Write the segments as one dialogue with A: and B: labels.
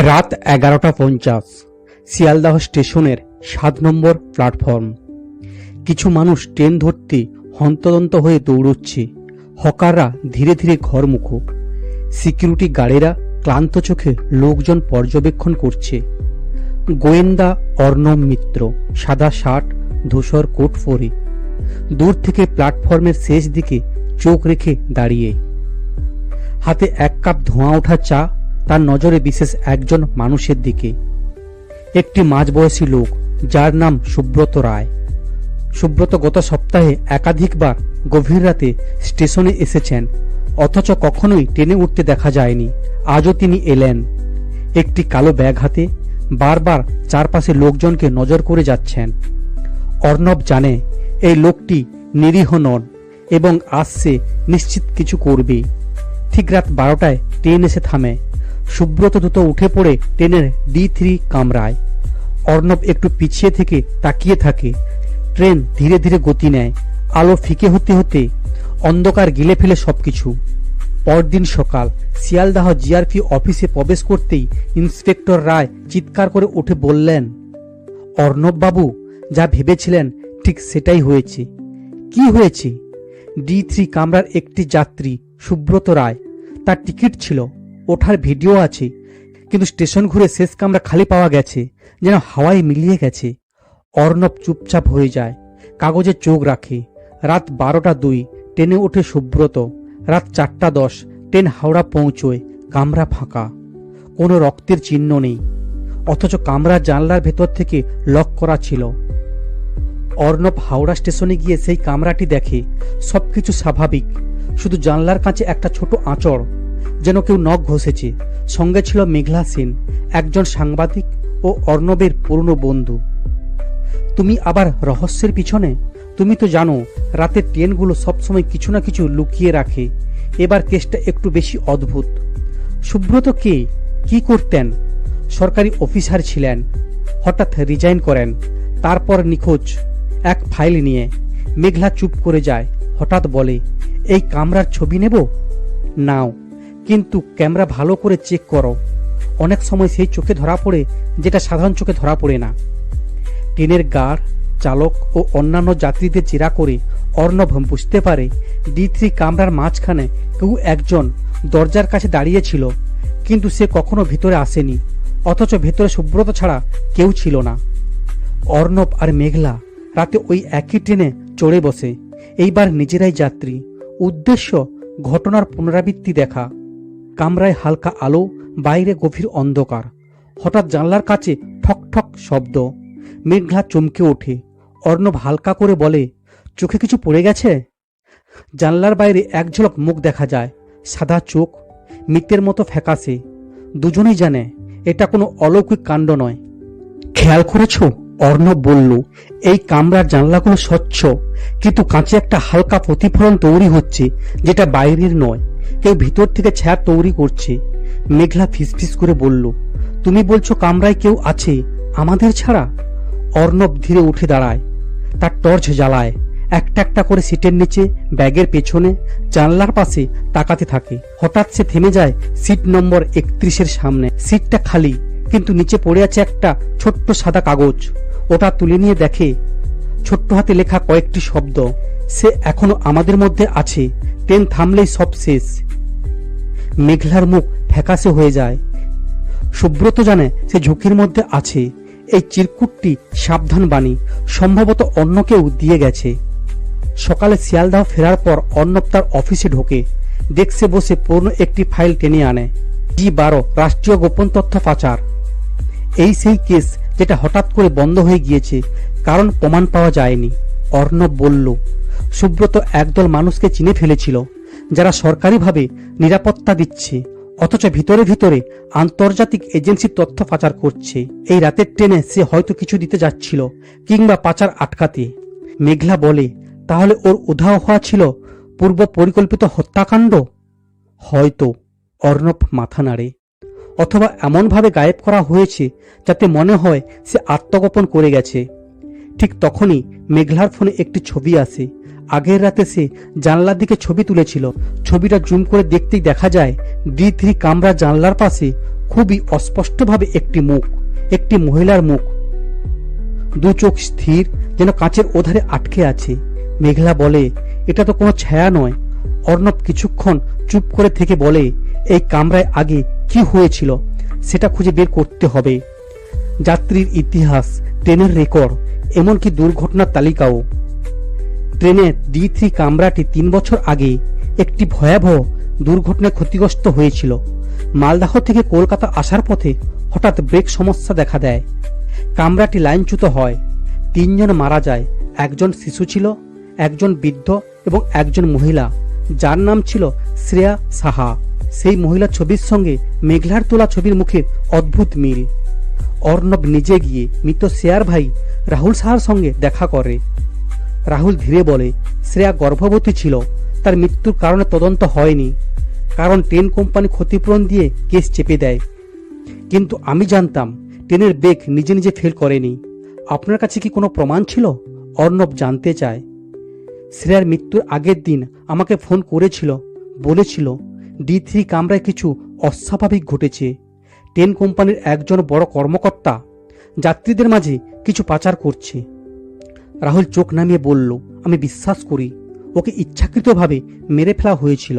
A: রাত এগারোটা পঞ্চাশ, শিয়ালদাহ স্টেশনের সাত নম্বর প্ল্যাটফর্ম। কিছু মানুষ ট্রেন ধরতে হন্তদন্ত হয়ে দৌড়চ্ছে। হকাররা ধীরে ধীরে ঘরমুখো। সিকিউরিটি গার্ডেরা ক্লান্ত চোখে লোকজন পর্যবেক্ষণ করছে। গোয়েন্দা অর্ণব মিত্র, সাদা শার্ট, ধূসর কোট পরে। দূর থেকে প্ল্যাটফর্মের শেষ দিকে চোখ রেখে দাঁড়িয়ে। হাতে এক কাপ ধোঁয়া ওঠা চা তার নজরে বিশেষ একজন মানুষের দিকে। একটি মাঝবয়সী লোক, যার নাম সুব্রত রায়। সুব্রত গত সপ্তাহে একাধিকবার গভীর রাতে স্টেশনে এসেছেন, অথচ কখনোই ট্রেনে উঠতে দেখা যায়নি। আজও তিনি এলেন। একটি কালো ব্যাগ হাতে বারবার চারপাশে লোকজনকে নজর করে যাচ্ছেন। অর্ণব জানে, এই লোকটি নিরীহ নন এবং আসছে নিশ্চিত কিছু করবে ঠিক রাত বারোটায় ট্রেন এসে থামে। সুব্রত দ্রুত উঠে পড়ে ট্রেনের ডি থ্রি কামরায়। অর্ণব একটু পিছিয়ে থেকে তাকিয়ে থাকে। ট্রেন ধীরে ধীরে গতি নেয়। আলো ফিকে হতে হতে অন্ধকার গিলে ফেলে সবকিছু। পরদিন সকাল, শিয়ালদাহ জিআরপি অফিসে প্রবেশ করতেই ইন্সপেক্টর রায় চিৎকার করে উঠে বললেন, অর্ণব বাবু, যা ভেবেছিলেন ঠিক সেটাই হয়েছে। কি হয়েছে? ডি থ্রি কামরার একটি যাত্রী, সুব্রত রায়, তার টিকিট ছিল। ওঠার ভিডিও আছে, কিন্তু স্টেশন ঘুরে শেষ কামরা খালি পাওয়া গেছে, যেন হাওয়ায় মিলিয়ে গেছে। অর্ণব চুপচাপ হয়ে যায়, কাগজে চোখ রাখে। রাত বারোটা দুই, ট্রেনে ওঠে সুব্রত। রাত চারটা দশ, ট্রেন হাওড়া পৌঁছয়, কামরা ফাঁকা। কোনো রক্তের চিহ্ন নেই, অথচ কামরার জানলার ভেতর থেকে লক করা ছিল। অর্ণব হাওড়া স্টেশনে গিয়ে সেই কামরাটি দেখে, সবকিছু স্বাভাবিক। শুধু জানলার কাছে একটা ছোট আঁচড় যেন কেউ নখ ঘষেছে। সঙ্গে ছিল মেঘলা সেন, একজন সাংবাদিক ও অর্ণবের পুরনো বন্ধু। তুমি আবার রহস্যের পিছনে? তুমি তো জানো, রাতের ট্রেনগুলো সবসময় কিছু না কিছু লুকিয়ে রাখে। এবার কেসটা একটু বেশি অদ্ভুত। সুব্রত কে? কি করতেন? সরকারি অফিসার ছিলেন। হঠাৎ রিজাইন করেন। তারপর নিখোঁজ। এক ফাইল নিয়ে। মেঘলা চুপ করে যায়। হঠাৎ বলে, এই কামরার ছবি নেব? নাও। কিন্তু ক্যামেরা ভালো করে চেক করো। অনেক সময় সেই চোখে ধরা পড়ে, যেটা সাধারণ চোখে ধরা পড়ে না। ট্রেনের গার্ড চালক ও অন্যান্য যাত্রীদের জেরা করে অর্ণব বুঝতে পারে ডি থ্রি কামরার মাঝখানে কেউ একজন দরজার কাছে দাঁড়িয়েছিল, কিন্তু সে কখনো ভিতরে আসেনি, অথচ ভেতরে সুব্রত ছাড়া কেউ ছিল না। অর্ণব আর মেঘলা রাতে ওই একই ট্রেনে চড়ে বসে। এইবার নিজেরাই যাত্রী। উদ্দেশ্য ঘটনার পুনরাবৃত্তি দেখা। কামরায় হালকা আলো, বাইরে গভীর অন্ধকার। হঠাৎ জানলার কাছে ঠক ঠক শব্দ। মেঘলা চমকে ওঠে। অর্ণব হালকা করে বলে, চোখে কিছু পড়ে গেছে? জানলার বাইরে এক ঝলক মুখ দেখা যায়। সাদা চোখ, মৃতের মতো ফ্যাকাশে। দুজনেই জানে, এটা কোনো অলৌকিক কাণ্ড নয়। খেয়াল করেছ? অর্ণব বলল, এই কামরার জানলাগুলো স্বচ্ছ, কিন্তু কাঁচে একটা হালকা প্রতিফলন তৈরি হচ্ছে, যেটা বাইরের নয়। কেউ ভিতর থেকে ছায়া তৈরি করছে। মেঘলা ফিসফিস করে বলল, তুমি বলছো কামরায় কেউ আছে আমাদের ছাড়া? অর্ণব ধীরে উঠে দাঁড়ায়, তার টর্চ জ্বালায়, একটা একটা করে সিটের নিচে, ব্যাগের পেছনে, জানলার পাশে তাকাতে থাকে। হঠাৎ সে থেমে যায় সিট নম্বর একত্রিশের সামনে। সিটটা খালি, কিন্তু নিচে পড়ে আছে একটা ছোট্ট সাদা কাগজ। ওটা তুলে নিয়ে দেখে ছোট্ট হাতে লেখা কয়েকটি শব্দ সে এখনও আমাদের মধ্যে আছে ট্রেন থামলেই সব শেষ। মেঘলার মুখ ফ্যাকাশে হয়ে যায়। সুব্রত জানে সে ঝুঁকির মধ্যে আছে। এই চিরকুটটি সাবধান বাণী, সম্ভবত অন্য কেউ দিয়ে গেছে। সকালে শিয়ালদাহ ফেরার পর অর্ণব তার অফিসে ঢোকে। ডেস্কে বসে পুরনো একটি ফাইল টেনে আনে। জি বারো, রাষ্ট্রীয় গোপন তথ্য পাচার। এই সেই কেস যেটা হঠাৎ করে বন্ধ হয়ে গিয়েছে, কারণ প্রমাণ পাওয়া যায়নি। অর্ণব বলল, সুব্রত একদল মানুষকে চিনে ফেলেছিল, যারা সরকারিভাবে নিরাপত্তা দিচ্ছে, অথচ ভিতরে ভিতরে আন্তর্জাতিক এজেন্সির তথ্য পাচার করছে। এই রাতের ট্রেনে সে হয়তো কিছু দিতে যাচ্ছিল, কিংবা পাচার আটকাতে। মেঘলা বলে, তাহলে ওর উধাও হওয়া ছিল পূর্ব পরিকল্পিত হত্যাকাণ্ড? হয়তো। অর্ণব মাথা নাড়ে। অথবা এমনভাবে গায়েব করা হয়েছে যাতে মনে হয় সে আত্মগোপন করে গেছে। ঠিক তখনই মেঘলার ফোনে একটি ছবি আসে। আগের রাতে সে জানলার দিকে ছবি তুলেছিল। ছবিটা জুম করে দেখতেই দেখা যায় ডি থ্রি কামরা জানলার পাশে খুবই অস্পষ্টভাবে একটি মুখ, একটি মহিলার মুখ। দু চোখ স্থির, যেন কাঁচের ওধারে আটকে আছে। মেঘলা বলে, এটা তো কোনো ছায়া নয়। অর্ণব কিছুক্ষণ চুপ করে থেকে বলে, এই কামরায় আগে কি হয়েছিল সেটা খুঁজে বের করতে হবে। যাত্রীর ইতিহাস, ট্রেনের রেকর্ড, এমনকি দুর্ঘটনার তালিকাও। ট্রেনের ডি থ্রি কামরাটি তিন বছর আগে একটি ভয়াবহ দুর্ঘটনায় ক্ষতিগ্রস্ত হয়েছিল। মালদাহ থেকে কলকাতা আসার পথে হঠাৎ ব্রেক সমস্যা দেখা দেয়। কামরাটি লাইনচ্যুত হয়। তিনজন মারা যায়। একজন শিশু ছিল, একজন বৃদ্ধ এবং একজন মহিলা, যার নাম ছিল শ্রেয়া সাহা। সেই মহিলা ছবির সঙ্গে মেঘলার তোলা ছবির মুখের অদ্ভুত মিল। অর্ণব নিজে গিয়ে মৃত শ্রেয়ার ভাই রাহুল সাহার সঙ্গে দেখা করে। রাহুল ধীরে বলে, শ্রেয়া গর্ভবতী ছিল, তার মৃত্যুর কারণে তদন্ত হয়নি, কারণ ট্রেন কোম্পানি ক্ষতিপূরণ দিয়ে কেস চেপে দেয়। কিন্তু আমি জানতাম, ট্রেনের বেগ নিজে নিজে ফেল করেনি। আপনার কাছে কি কোনো প্রমাণ ছিল? অর্ণব জানতে চায়। শ্রেয়ার মৃত্যুর আগের দিন আমাকে ফোন করেছিল, বলেছিল ডি থ্রি কামরায় কিছু অস্বাভাবিক ঘটেছে। ট্রেন কোম্পানির একজন বড় কর্মকর্তা যাত্রীদের মাঝে কিছু পাচার করছে। রাহুল চোখ নামিয়ে বলল, আমি বিশ্বাস করি, ওকে ইচ্ছাকৃতভাবে মেরে ফেলা হয়েছিল।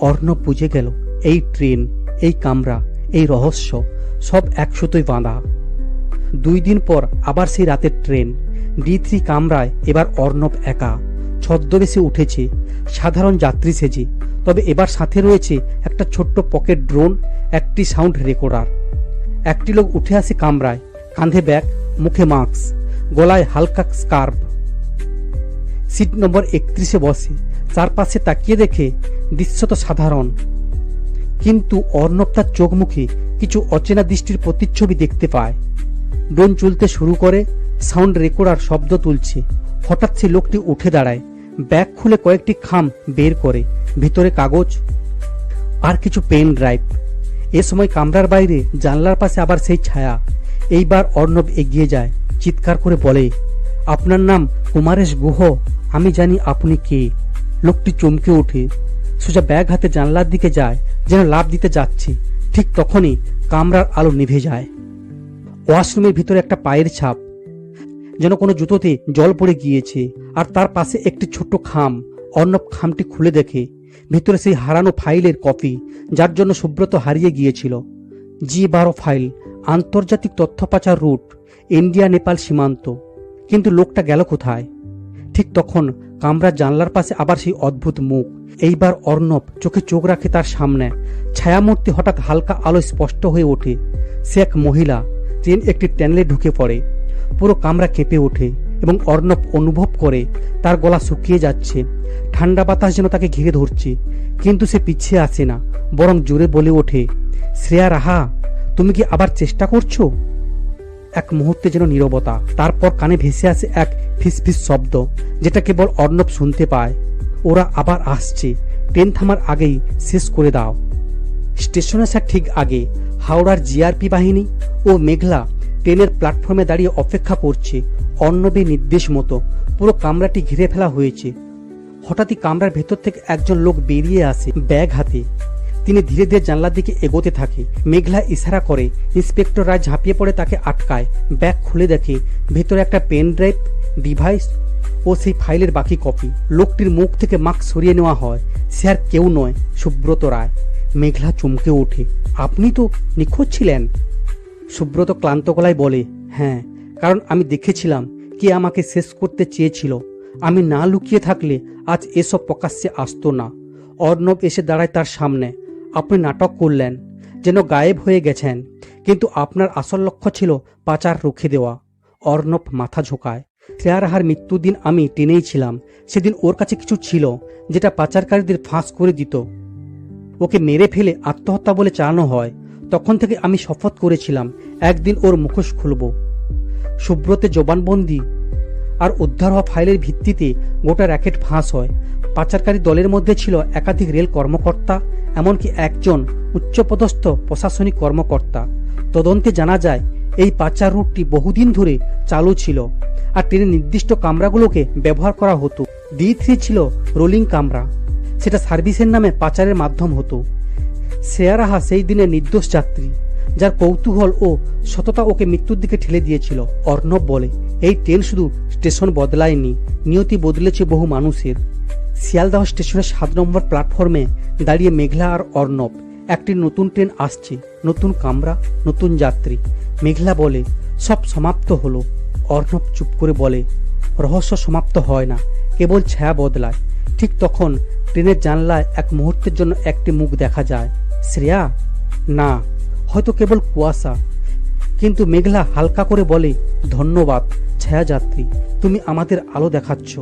A: অর্ণব বুঝে গেল, এই ট্রেন, এই কামরা, এই রহস্য সব একসাথেই বাঁধা। দুই দিন পর আবার সেই রাতের ট্রেন। ডি থ্রি কামরায় এবার অর্ণব একা। ছদ্মবেশে উঠেছে, সাধারণ যাত্রী সেজে তবে এবার সাথে রয়েছে একটা ছোট্ট পকেট ড্রোন, একটি সাউন্ড রেকর্ডার। একটি লোক উঠে আসে কামরায়, কাঁধে ব্যাগ, মুখে মাস্ক, গলায় হালকা স্কার্ফ। সিট নম্বর একত্রিশে বসে, চারপাশে তাকিয়ে দেখে দৃশ্য তো সাধারণ। কিন্তু অর্ণব তার চোখ মুখে কিছু অচেনা দৃষ্টির প্রতিচ্ছবি দেখতে পায়। ড্রোন চলতে শুরু করে, সাউন্ড রেকর্ডার শব্দ তুলছে। হঠাৎ সে লোকটি উঠে দাঁড়ায়। ব্যাগ খুলে কয়েকটি খাম বের করে, ভিতরে কাগজ আর কিছু পেন ড্রাইভ। এ সময় কামরার বাইরে জানলার পাশে আবার সেই ছায়া। এইবার অর্ণব এগিয়ে যায়, চিৎকার করে বলে, আপনার নাম কুমারেশ গুহ, আমি জানি আপনি কে। লোকটি চমকে ওঠে। সোজা ব্যাগ হাতে জানলার দিকে যায়, যেন লাভ দিতে যাচ্ছে। ঠিক তখনই কামরার আলো নিভে যায়। ওয়াশরুমের ভিতরে একটা পায়ের ছাপ যেন কোনো জুতোতে জল পড়ে গিয়েছে। আর তার পাশে একটি ছোট্ট খাম। অর্ণব খামটি খুলে দেখে। ভিতরে সেই হারানো ফাইলের কপি, যার জন্য সুব্রত হারিয়ে গিয়েছিল। জি বারো ফাইল, আন্তর্জাতিক তথ্য পাচার রুট, ইন্ডিয়া নেপাল সীমান্ত। কিন্তু লোকটা গেল কোথায়? ঠিক তখন কামরা জানলার পাশে আবার সেই অদ্ভুত মুখ। এইবার অর্ণব চোখে চোখ রাখে তার সামনে। ছায়ামূর্তি হঠাৎ হালকা আলো স্পষ্ট হয়ে ওঠে। সে এক মহিলা ট্রেন একটি ট্যানেলে ঢুকে পড়ে। পুরো কামরা কেঁপে ওঠে এবং অর্ণব অনুভব করে তার গলা শুকিয়ে যাচ্ছে। ঠান্ডা বাতাস যেন তাকে ঘিরে ধরছে, কিন্তু সে পিছিয়ে আসে না, বরং জোরে বলে ওঠে, শ্রেয়া রাহা, তুমি কি আবার চেষ্টা করছ? এক মুহূর্তে যেন নীরবতা, তারপর কানে ভেসে আসে এক ফিসফিস শব্দ, যেটা কেবল অর্ণব শুনতে পায়। ওরা আবার আসছে, ট্রেন থামার আগেই শেষ করে দাও। স্টেশনে আসার ঠিক আগে, হাওড়ার জিআরপি বাহিনী ও মেঘলা ট্রেনের প্ল্যাটফর্মে দাঁড়িয়ে অপেক্ষা করছে অর্ণবের নির্দেশ মতো। পুরো কামরাটি ঘিরে ফেলা হয়েছে। হঠাৎই কামরার ভেতর থেকে একজন লোক বেরিয়ে আসে ব্যাগ হাতে। তিনি ধীরে ধীরে জানলার দিকে এগোতে থাকে। মেঘলা ইশারা করে। ইন্সপেক্টর রায় ঝাঁপিয়ে পড়ে তাকে আটকায়। ব্যাগ খুলে দেখে ভেতরে একটা পেন ড্রাইভ, ডিভাইস ও সেই ফাইলের বাকি কপি। লোকটির মুখ থেকে মাস্ক সরিয়ে নেওয়া হয়। সে আর কেউ নয়, সুব্রত রায়। মেঘলা চমকে ওঠে। আপনি তো নিখোঁজ ছিলেন? সুব্রত ক্লান্ত গলায় বলে হ্যাঁ কারণ আমি দেখেছিলাম কে আমাকে শেষ করতে চেয়েছিল। আমি না লুকিয়ে থাকলে আজ এসব প্রকাশ্যে আসতো না। অর্ণব এসে দাঁড়ায় তার সামনে। আপনি নাটক করলেন, যেন গায়েব হয়ে গেছেন, কিন্তু আপনার আসল লক্ষ্য ছিল পাচার রুখে দেওয়া। অর্ণব মাথা ঝোঁকায় শ্রেয়ারাহার মৃত্যুদিন আমি টেনেই ছিলাম। সেদিন ওর কাছে কিছু ছিল, যেটা পাচারকারীদের ফাঁস করে দিত। ওকে মেরে ফেলে আত্মহত্যা বলে চালানো হয়। তখন থেকে আমি শপথ করেছিলাম, একদিন ওর মুখোশ খুলব। সুব্রতে জবানবন্দি আর উদ্ধার হওয়া ফাইলের ভিত্তিতে গোটা র্যাকেট ফাঁস হয়। পাচারকারী দলের মধ্যে ছিল একাধিক রেল কর্মকর্তা, এমনকি একজন উচ্চপদস্থ প্রশাসনিক কর্মকর্তা। তদন্তে জানা যায়, এই পাচার রুটটি বহুদিন ধরে চালু ছিল আর ট্রেনের নির্দিষ্ট কামরাগুলোকে ব্যবহার করা হতো। ডি থ্রি ছিল রোলিং কামরা। সেটা সার্ভিসের নামে পাচারের মাধ্যম হতো। শেয়ারাহা সেই দিনের নির্দোষ যাত্রী, যার কৌতূহল ও সততা ওকে মৃত্যুর দিকে ঠেলে দিয়েছিল। অর্ণব বলে, এই ট্রেন শুধু স্টেশন বদলায়নি, নিয়তি বদলেছে বহু মানুষের। শিয়ালদাহ স্টেশনের সাত নম্বর প্ল্যাটফর্মে দাঁড়িয়ে মেঘলা আর অর্ণব, একটি নতুন ট্রেন আসছে, নতুন কামরা, নতুন যাত্রী। মেঘলা বলে, সব সমাপ্ত হলো। অর্ণব চুপ করে বলে, রহস্য সমাপ্ত হয় না, কেবল ছায়া বদলায়। ঠিক তখন ট্রেনের জানলায় এক মুহূর্তের জন্য একটি মুখ দেখা যায়। শ্রেয়া, না, হয়তো কেবল কুয়াশা। কিন্তু মেঘলা হালকা করে বলে, ধন্যবাদ, ছায়াযাত্রী, তুমি আমাদের আলো দেখাচ্ছ।